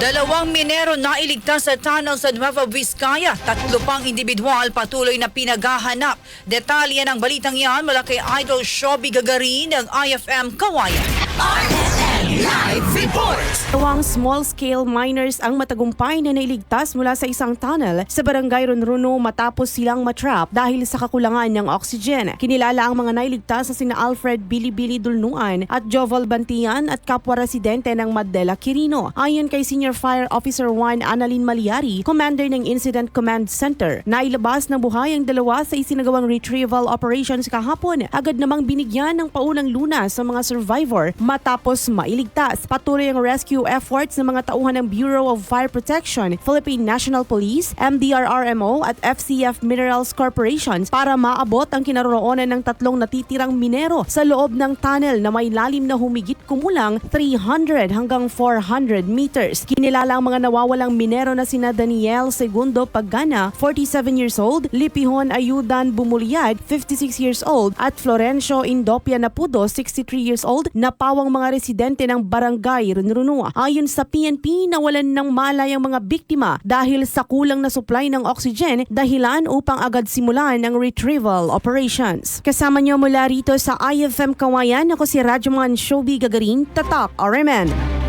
Dalawang minero na iligtas sa tunnel sa Nueva Vizcaya. Tatlo pang individual patuloy na pinaghahanap. Detalye ng balitang yan mula Idol Shobi Gagarin ng IFM Kawayan. Dalawang small-scale miners ang matagumpay na nailigtas mula sa isang tunnel sa barangay Ronrono matapos silang matrap dahil sa kakulangan ng oxygen. Kinilala ang mga nailigtas na sina Alfred Bilibili Dulnuan at Joval Bantian at kapwa-residente ng Madela Quirino. Ayon kay Senior Fire Officer 1 Annalyn Maliari, Commander ng Incident Command Center, nailabas ng buhay ang dalawa sa isinagawang retrieval operations kahapon. Agad namang binigyan ng paunang lunas sa mga survivor matapos mailigtas. Patuloy ang rescue efforts ng mga tauhan ng Bureau of Fire Protection, Philippine National Police, MDRRMO at FCF Minerals Corporations para maabot ang kinaroroonan ng tatlong natitirang minero sa loob ng tunnel na may lalim na humigit kumulang 300 hanggang 400 meters. Kinilala ang mga nawawalang minero na sina Daniel Segundo Pagana, 47 years old, Lipihon Ayudan Bumulyad, 56 years old, at Florencio Indopia Napudo, 63 years old, na pawang mga residente ng barangay Runrunua. Ayon sa PNP, nawalan ng malay ang mga biktima dahil sa kulang na supply ng oxygen dahilan upang agad simulan ang retrieval operations. Kasama niyo mula rito sa IFM Kawayan, ako si Radyoman Shobi Gagarin, Tatak RMN.